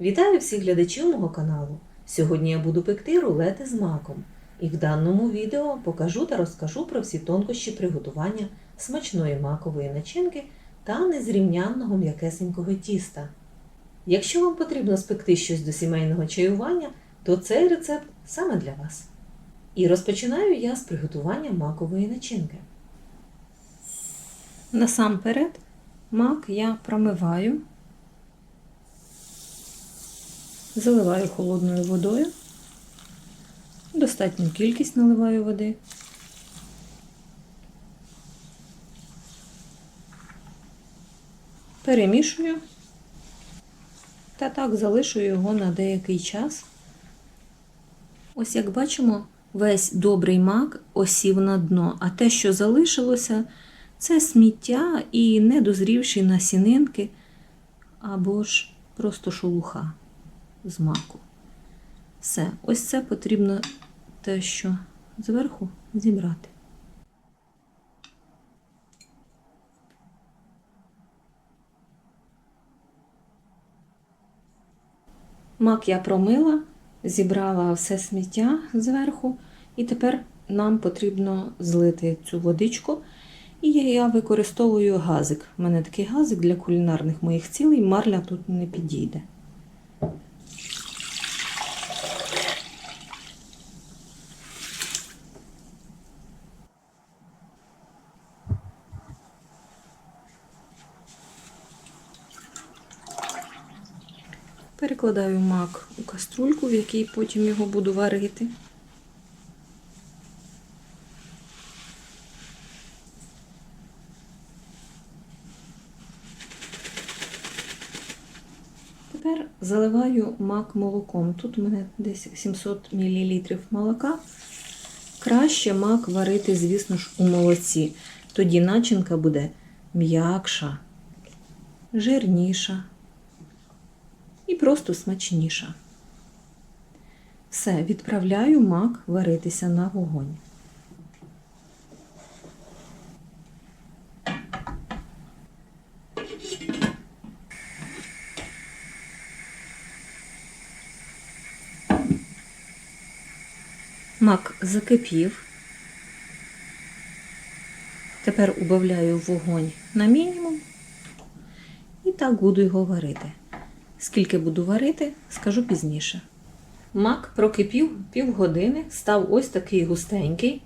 Вітаю всіх глядачів мого каналу. Сьогодні я буду пекти рулети з маком. І в даному відео покажу та розкажу про всі тонкощі приготування смачної макової начинки та незрівнянного м'якесенького тіста. Якщо вам потрібно спекти щось до сімейного чаювання, то цей рецепт саме для вас. І розпочинаю я з приготування макової начинки. Насамперед мак я промиваю, заливаю холодною водою, достатню кількість наливаю води. Перемішую та так залишую його на деякий час. Ось як бачимо, весь добрий мак осів на дно, а те, що залишилося, це сміття і недозрівші насінинки або ж просто шелуха з маку. Все, ось це потрібно те, що зверху зібрати. Мак я промила, зібрала все сміття зверху, і тепер нам потрібно злити цю водичку. І я використовую газик. У мене такий газик для кулінарних моїх цілей, марля тут не підійде. Перекладаю мак у каструльку, в якій потім його буду варити. Тепер заливаю мак молоком. Тут у мене десь 700 мл молока. Краще мак варити, звісно ж, у молоці. Тоді начинка буде м'якша, жирніша і просто смачніша. Все, відправляю мак варитися на вогонь. Мак закипів. Тепер убавляю вогонь на мінімум і так буду його варити. Скільки буду варити, скажу пізніше. Мак прокипів півгодини, став ось такий густенький.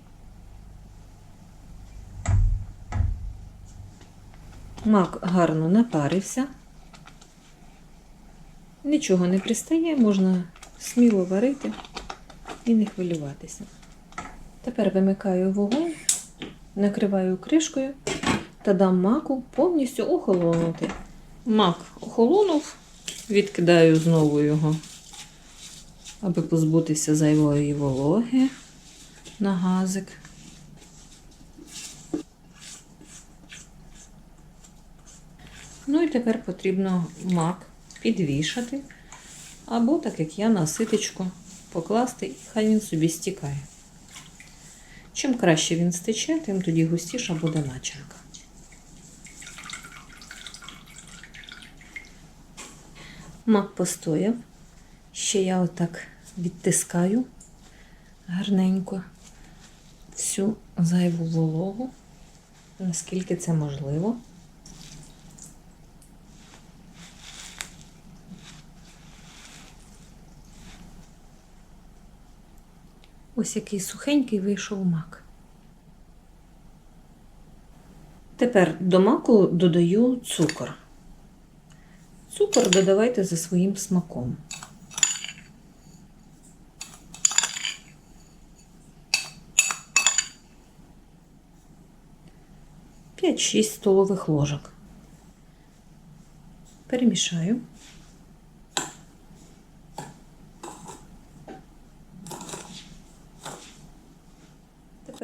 Мак гарно напарився. Нічого не пристає, можна сміло варити і не хвилюватися. Тепер вимикаю вогонь, накриваю кришкою та дам маку повністю охолонути. Мак охолонув, відкидаю знову його, аби позбутися зайвої вологи на газик. Ну і тепер потрібно мак підвішати, або, так як я, на ситечку покласти, і хай він собі стікає. Чим краще він стече, тим тоді густіша буде начинка. Мак постояв. Ще я отак відтискаю гарненько всю зайву вологу, наскільки це можливо. Ось який сухенький вийшов мак. Тепер до маку додаю цукор. Цукор додавайте за своїм смаком. П'ять-шість столових ложок. Перемішаю.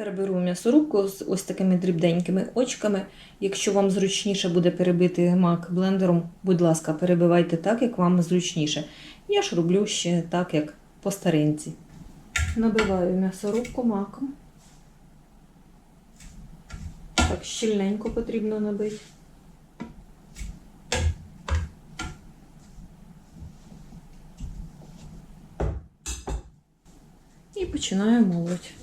Переберу м'ясорубку з ось такими дрібденькими очками. Якщо вам зручніше буде перебити мак блендером, будь ласка, перебивайте так, як вам зручніше. Я ж роблю ще так, як по старинці. Набиваю м'ясорубку маком. Так, щільненько потрібно набити. І починаю молоть.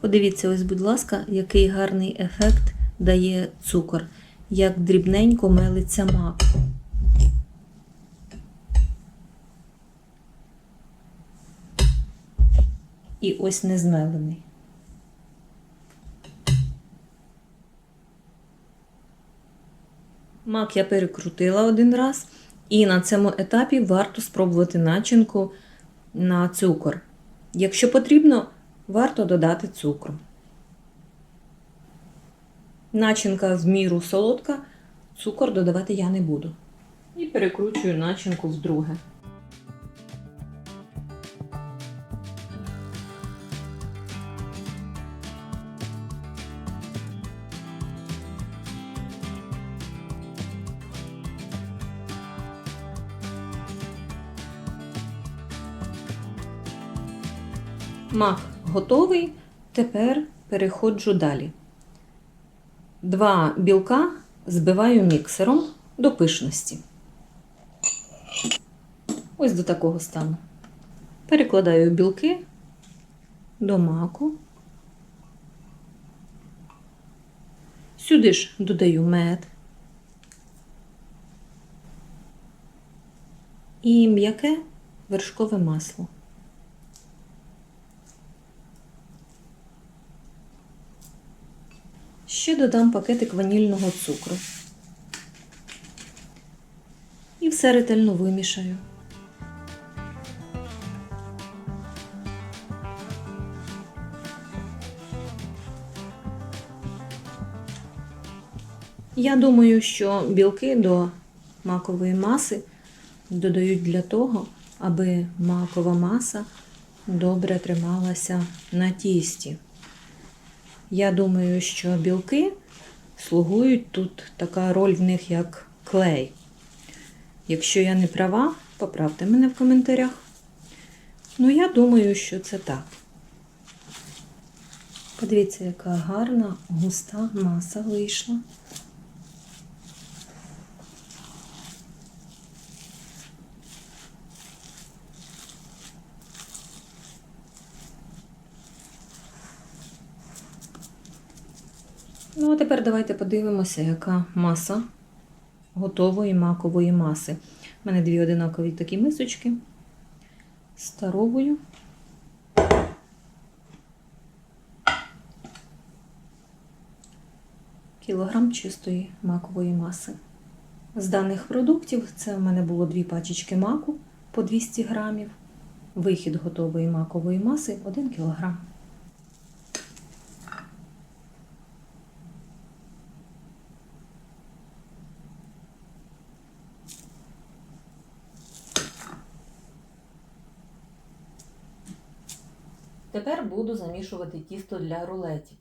Подивіться, ось, будь ласка, який гарний ефект дає цукор, як дрібненько мелиться мак. І ось не змелений. Мак я перекрутила один раз, і на цьому етапі варто спробувати начинку на цукор. Якщо потрібно, варто додати цукру. Начинка в міру солодка, цукор додавати я не буду. І перекручую начинку вдруге. Мак готовий. Тепер переходжу далі. Два білка збиваю міксером до пишності. Ось до такого стану. Перекладаю білки до маку. Сюди ж додаю мед. І м'яке вершкове масло. Ще додам пакетик ванільного цукру. І все ретельно вимішаю. Я думаю, що білки до макової маси додають для того, аби макова маса добре трималася на тісті. Я думаю, що білки слугують тут така роль в них, як клей. Якщо я не права, поправте мене в коментарях. Ну, я думаю, що це так. Подивіться, яка гарна, густа маса вийшла. Ну, а тепер давайте подивимося, яка маса готової макової маси. У мене дві одинакові такі мисочки з старовою. Кілограм чистої макової маси. З даних продуктів це в мене було дві пачечки маку по 200 грамів. Вихід готової макової маси 1 кілограм. Тепер буду замішувати тісто для рулетів.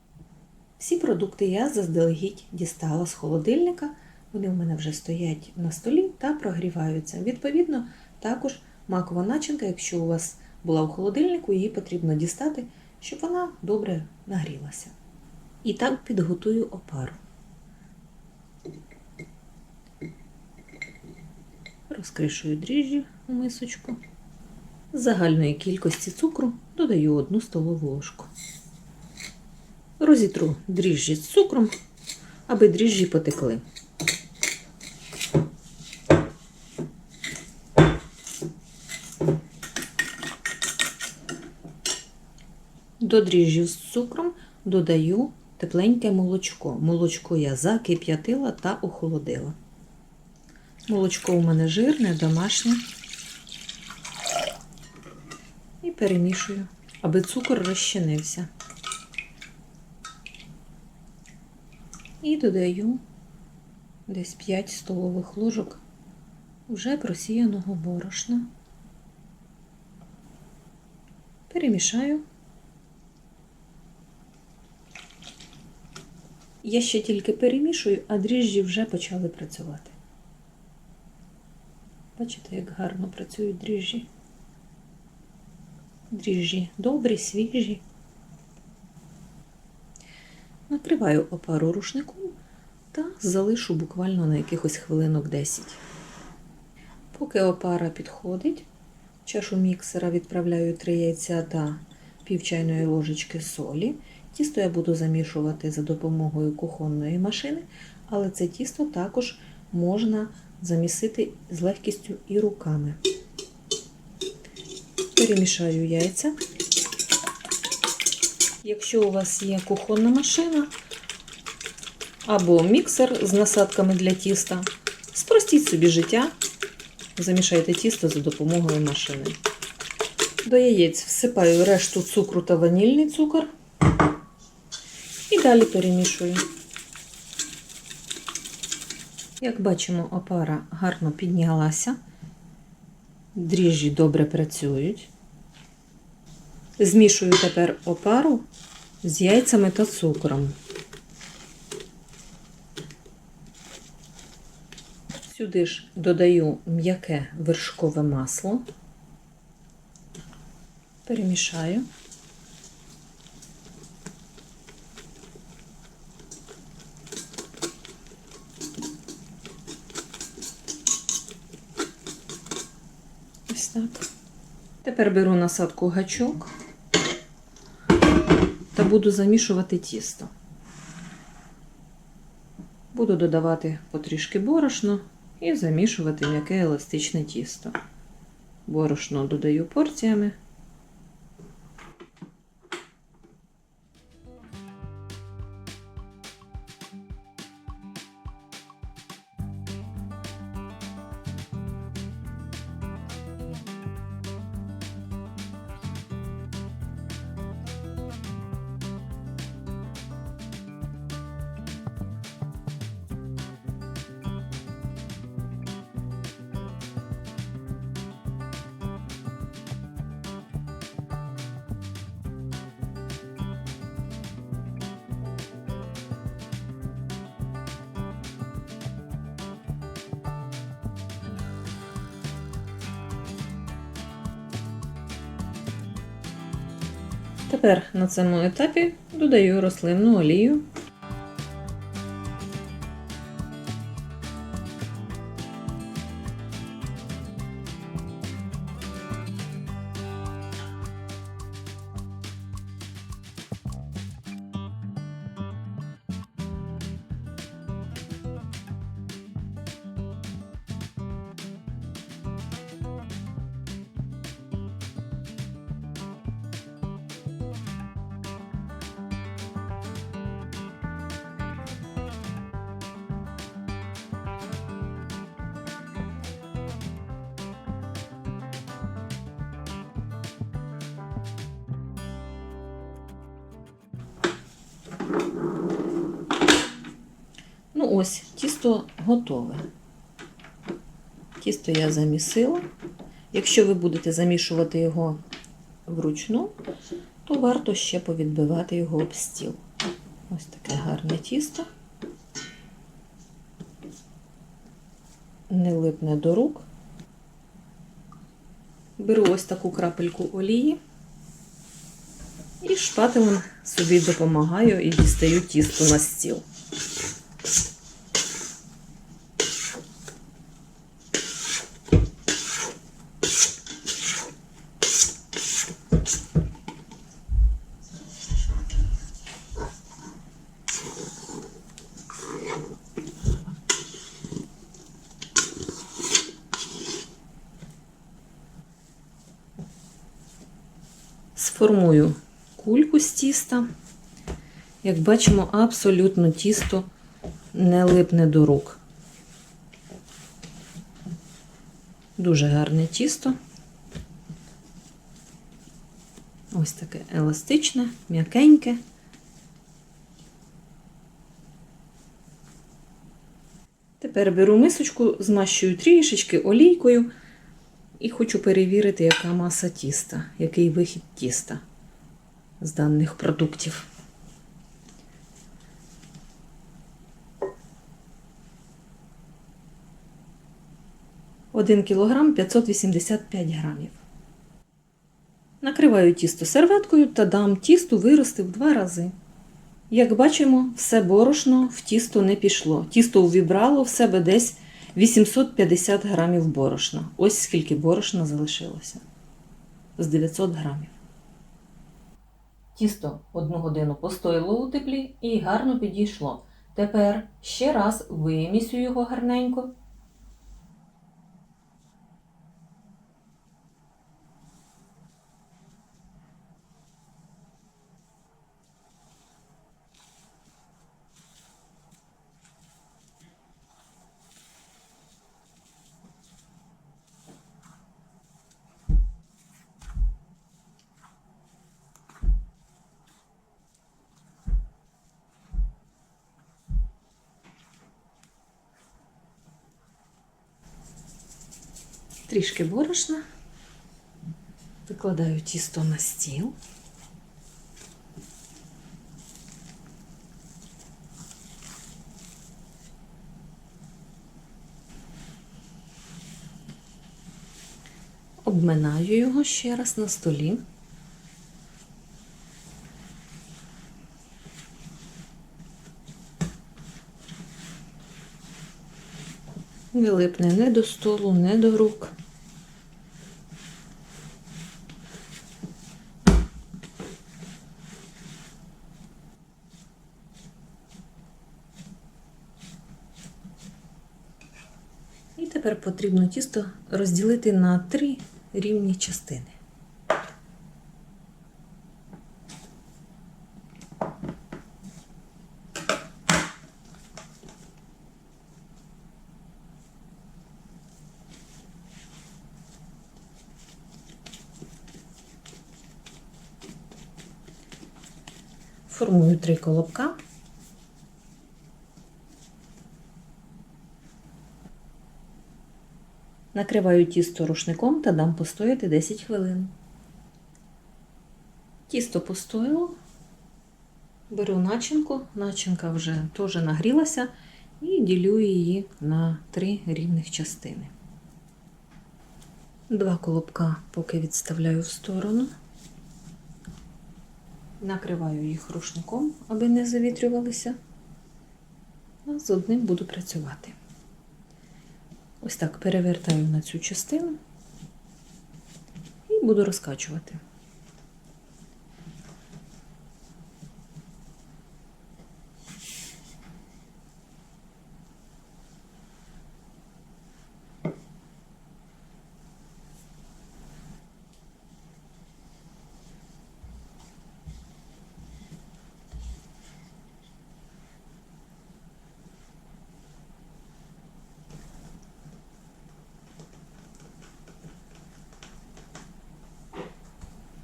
Всі продукти я заздалегідь дістала з холодильника. Вони в мене вже стоять на столі та прогріваються. Відповідно, також макова начинка, якщо у вас була в холодильнику, її потрібно дістати, щоб вона добре нагрілася. І так підготую опару. Розкришую дріжджі у мисочку. Загальної кількості цукру додаю 1 столову ложку. Розітру дріжджі з цукром, аби дріжджі потекли. До дріжджів з цукром додаю тепленьке молочко. Молочко я закип'ятила та охолодила. Молочко у мене жирне, домашнє. І перемішую, аби цукор розчинився. І додаю десь 5 столових ложок вже просіяного борошна. Перемішаю. Я ще тільки перемішую, а дріжджі вже почали працювати. Бачите, як гарно працюють дріжджі. Дріжджі добрі, свіжі. Накриваю опару рушником та залишу буквально на якихось хвилинок 10. Поки опара підходить, в чашу міксера відправляю 3 яйця та пів чайної ложечки солі. Тісто я буду замішувати за допомогою кухонної машини, але це тісто також можна замісити з легкістю і руками. Перемішаю яйця. Якщо у вас є кухонна машина або міксер з насадками для тіста, спростіть собі життя, замішайте тісто за допомогою машини. До яєць всипаю решту цукру та ванільний цукор і далі перемішую. Як бачимо, опара гарно піднялася, дріжджі добре працюють. Змішую тепер опару з яйцями та цукром. Сюди ж додаю м'яке вершкове масло, перемішаю. Ось так. Тепер беру насадку гачок буду замішувати тісто. Буду додавати потрішки борошно і замішувати м'яке еластичне тісто. Борошно додаю порціями. Тепер на цьому етапі додаю рослинну олію. Ось, тісто готове. Тісто я замісила. Якщо ви будете замішувати його вручну, то варто ще повідбивати його об стіл. Ось таке гарне тісто. Не липне до рук. Беру ось таку крапельку олії і шпателем собі допомагаю і дістаю тісто на стіл. Сформую кульку з тіста. Як бачимо, абсолютно тісто не липне до рук. Дуже гарне тісто. Ось таке еластичне, м'якеньке. Тепер беру мисочку, змащую трішечки олійкою і хочу перевірити, яка маса тіста, який вихід тіста з даних продуктів. Один кілограм 585 грамів. Накриваю тісто серветкою та дам тісту вирости в два рази. Як бачимо, все борошно в тісто не пішло. Тісто увібрало в себе десь 850 грамів борошна. Ось скільки борошна залишилося з 900 грамів. Тісто одну годину постояло у теплі і гарно підійшло. Тепер ще раз вимісю його гарненько. Трішки борошна. Викладаю тісто на стіл. Обминаю його ще раз на столі. Не липне не до столу, не до рук. І тепер потрібно тісто розділити на три рівні частини. Формую три колобка. Накриваю тісто рушником та дам постояти 10 хвилин. Тісто постояло. Беру начинку, начинка вже теж нагрілася, і ділю її на три рівних частини. Два колобка поки відставляю в сторону. Накриваю їх рушником, аби не завітрювалися. А з одним буду працювати. Ось так перевертаю на цю частину і буду розкачувати.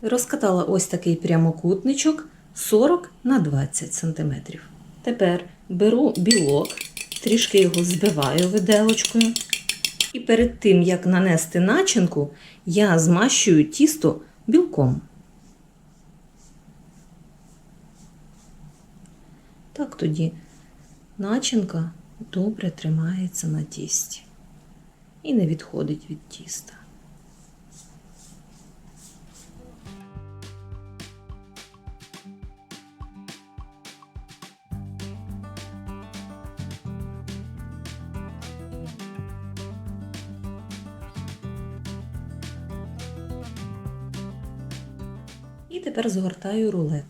Розкатала ось такий прямокутничок 40 на 20 см. Тепер беру білок, трішки його збиваю виделочкою. І перед тим, як нанести начинку, я змащую тісто білком. Так тоді начинка добре тримається на тісті і не відходить від тіста. І тепер згортаю рулет.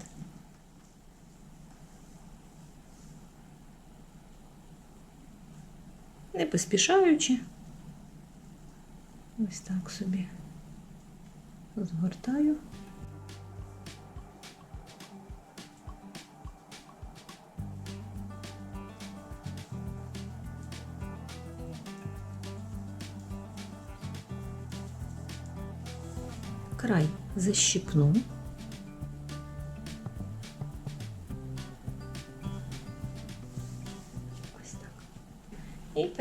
Не поспішаючи. Ось так собі згортаю. Край защипну.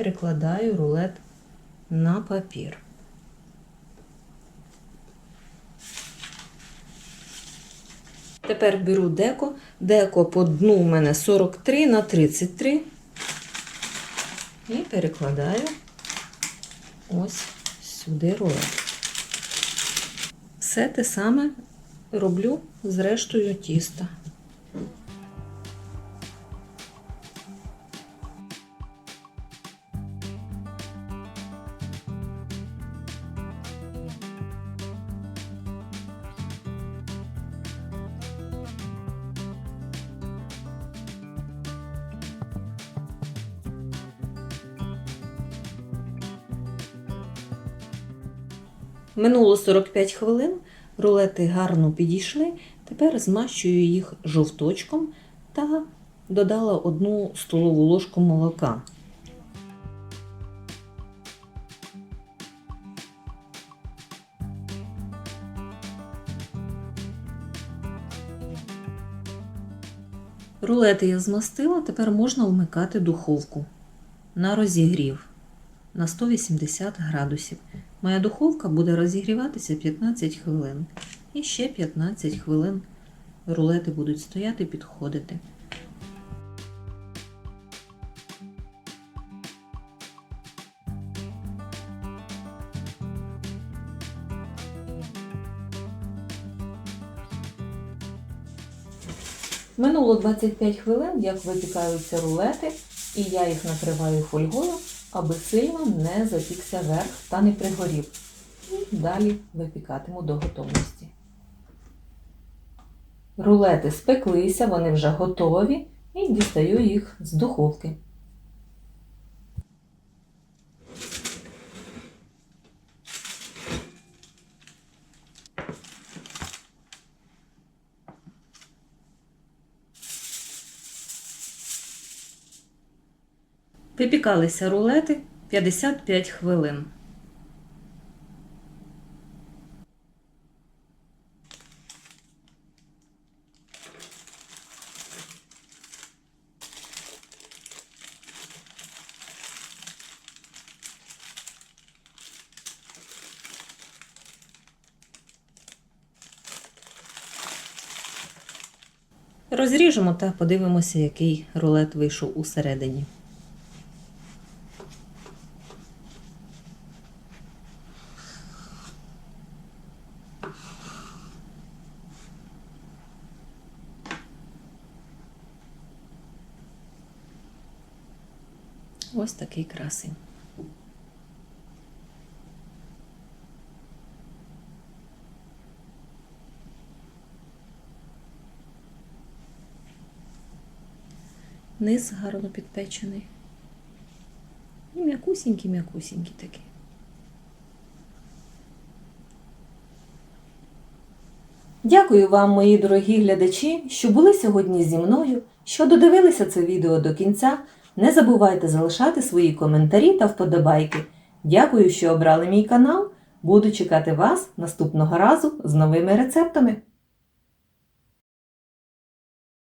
Перекладаю рулет на папір. Тепер беру деко. Деко по дну у мене 43 на 33. І перекладаю ось сюди рулет. Все те саме роблю з рештою тіста. Минуло 45 хвилин, рулети гарно підійшли. Тепер змащую їх жовточком та додала одну столову ложку молока. Рулети я змастила, тепер можна вмикати духовку на розігрів на 180 градусів. Моя духовка буде розігріватися 15 хвилин. І ще 15 хвилин рулети будуть стояти підходити. Минуло 25 хвилин, як випікаються рулети, і я їх накриваю фольгою, аби сильно не запікся верх та не пригорів. І далі випікатиму до готовності. Рулети спеклися, вони вже готові, і дістаю їх з духовки. Випікалися рулети 55 хвилин. Розріжемо та подивимося, який рулет вийшов усередині. Ось такий красень. Низ гарно підпечений. І м'якусінький, м'якусінький такий. Дякую вам, мої дорогі глядачі, що були сьогодні зі мною, що додивилися це відео до кінця. Не забувайте залишати свої коментарі та вподобайки. Дякую, що обрали мій канал. Буду чекати вас наступного разу з новими рецептами.